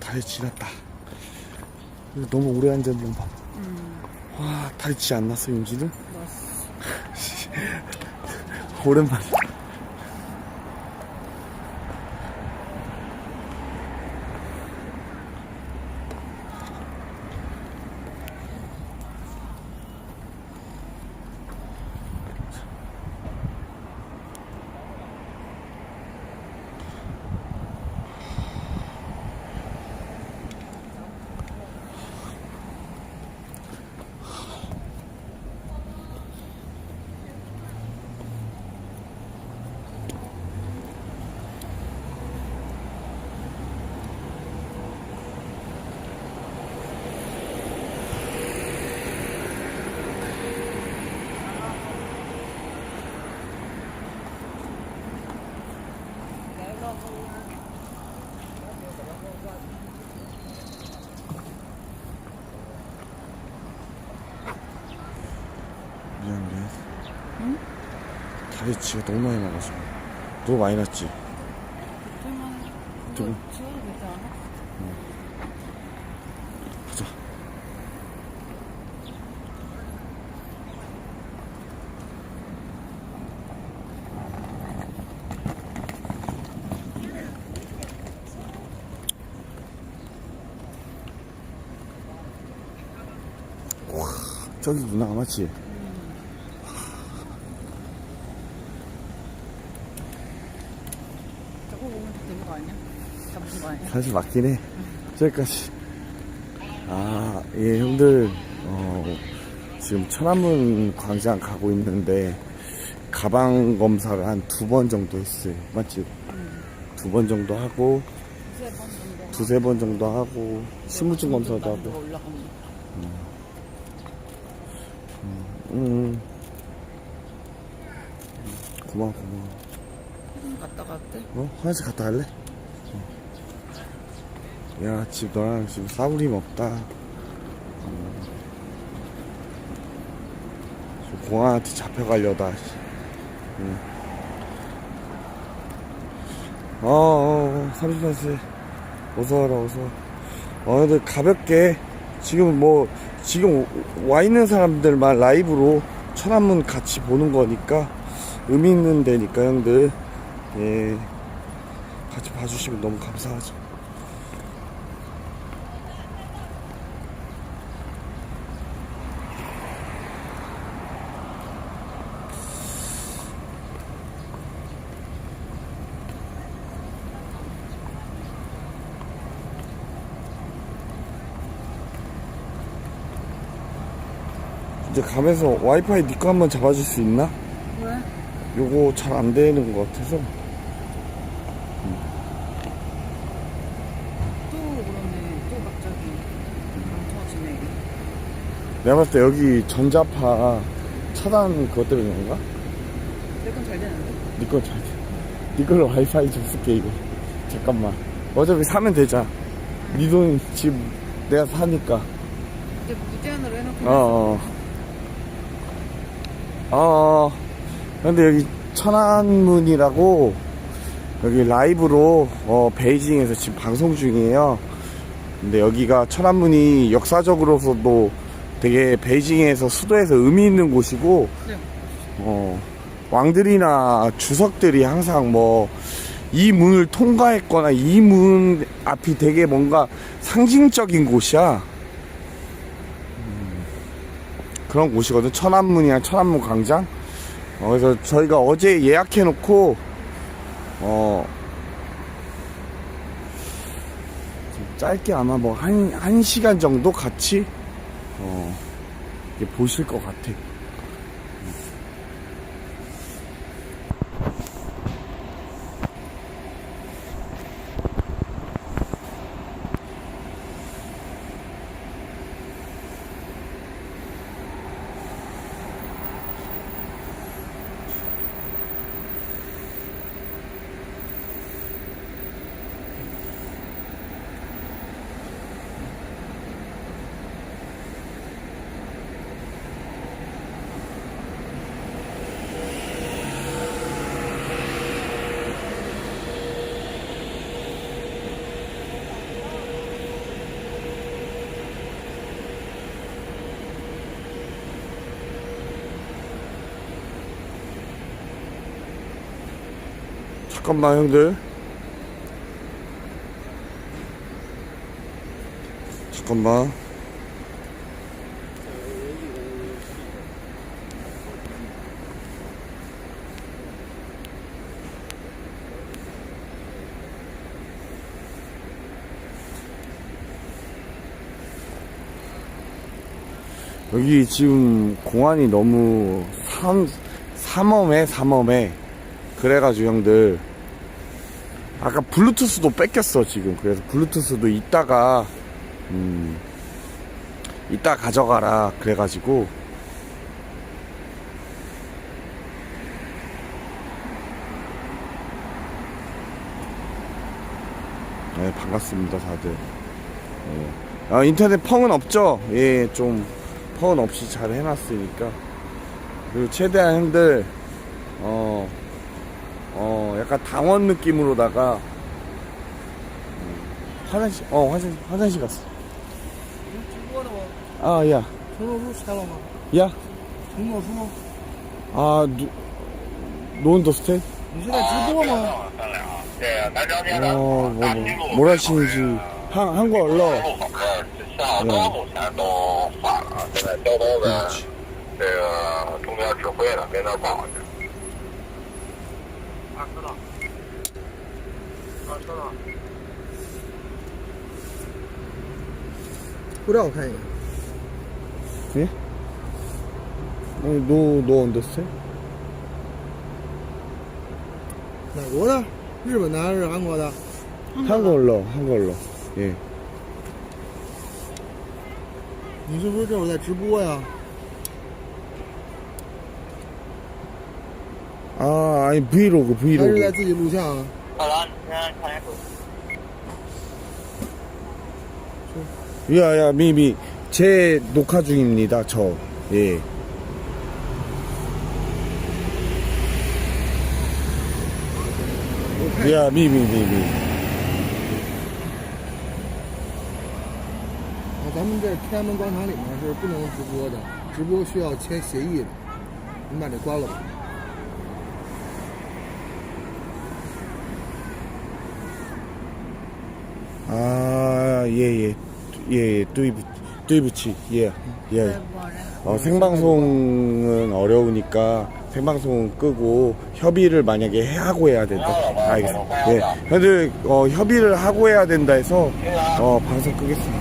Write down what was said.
다리 지났다. 너무 오래 앉았는 봐. 음, 와, 다리 지안 났어, 윤지는? 오랜만에. 미안해. 응? 다리 지가 너무 많이 나가서. 너무 많이 났지? 그거 지워도 되지 않아? 보자. 와, 저기 누나 맞지? 저거 보면 되는 거 아니야? 잡은 거 아니야? 사실 맞긴 해. 저기까지. 아, 예, 형들, 어, 지금 천안문 광장 가고 있는데, 가방 검사를 한 두 번 정도 했어요. 맞지? 두 번 정도 하고, 두세 번 정도. 하고, 신분증 검사도 난이도가 하고, 올라가는 거. 음. 고마워, 고마워. 음, 갔다 갔대. 어? 화장실 갔다 갈래? 어. 야, 집 너랑 지금 싸우림 없다. 음. 저 공항한테 잡혀가려다. 씨. 응. 어, 어, 어, 38세. 어서와라, 어서와. 어, 근데 가볍게, 지금 뭐, 지금 와 있는 사람들만 라이브로 천안문 같이 보는 거니까, 의미 있는 데니까, 형들. 예. 같이 봐주시면 너무 감사하죠. 이제 가면서 와이파이 니거 한번 잡아줄 수 있나? 왜? 요거 잘 안 되는 것 같아서. 또 그러네. 또 갑자기 안 터지네. 내가 봤을 때 여기 전자파 차단 그것 때문에 그런가? 내건 잘 되는데? 니거 잘 돼. 니 걸로 와이파이 좀 쓸게, 이거. 잠깐만. 어차피 사면 되잖아. 니돈 지금 내가 사니까. 이제 무제한으로 해놓고. 어, 어. 어, 근데 여기 천안문이라고 여기 라이브로 어, 베이징에서 지금 방송 중이에요. 근데 여기가 천안문이 역사적으로서도 되게 베이징에서 수도에서 의미 있는 곳이고 네. 어, 왕들이나 주석들이 항상 뭐 이 문을 통과했거나 이 문 앞이 되게 뭔가 상징적인 곳이야. 그런 곳이거든. 천안문이랑 천안문 광장. 어, 그래서 저희가 어제 예약해놓고, 어, 좀 짧게 아마 뭐 한, 한 시간 정도 같이, 어, 보실 것 같아. 잠깐만 형들 잠깐만 여기 지금 공안이 너무 삼, 삼엄해, 삼엄해. 그래가지고 형들. 아까 블루투스도 뺏겼어, 지금. 그래서 블루투스도 이따가, 음, 이따 가져가라. 그래가지고. 네, 반갑습니다, 다들. 예. 아, 인터넷 펑은 없죠? 예, 좀, 펑은 없이 잘 해놨으니까. 그리고 최대한 형들, 약간 당원 느낌으로다가, 음, 화장실, 어, 화장실, 화장실 갔어. 直播的吗？ 아, 야, 承诺书签了吗？ 야, 承诺书？ 아, 누, 노은더스테? 你是在直播吗？ 어, 뭐, 뭐, 뭘 하시는지, 한, 한국 얼러. 像高目前都换了，现在交通跟这个中间指挥呢跟那儿报去。二车道， 二车道。护照我看一眼。 예? 어, 노, 노 언더스테? 哪国的？日本的还是韩国的？ 한국 얼러, 한국 얼러. 예. 你是不是这会儿在直播呀？ 아, 아니, 브이로그, 还是在 브이로그. 自己录像啊？ 好了，你先看一手。 야, 야, 미미. 제 녹화 중입니다, 저. 예. 야, 미미, 미미. 啊，咱们这天安门广场里面是不能直播的，直播需要签协议的。你把这关了吧。 아, 예, 예. 예, 예. 뚜이부, 뚜이부치. 예, 예. 어, 생방송은 어려우니까 생방송은 끄고 협의를 만약에 해- 하고 해야 된다. 알겠습니다. 예. 형들, 어, 협의를 하고 해야 된다 해서, 어, 방송 끄겠습니다.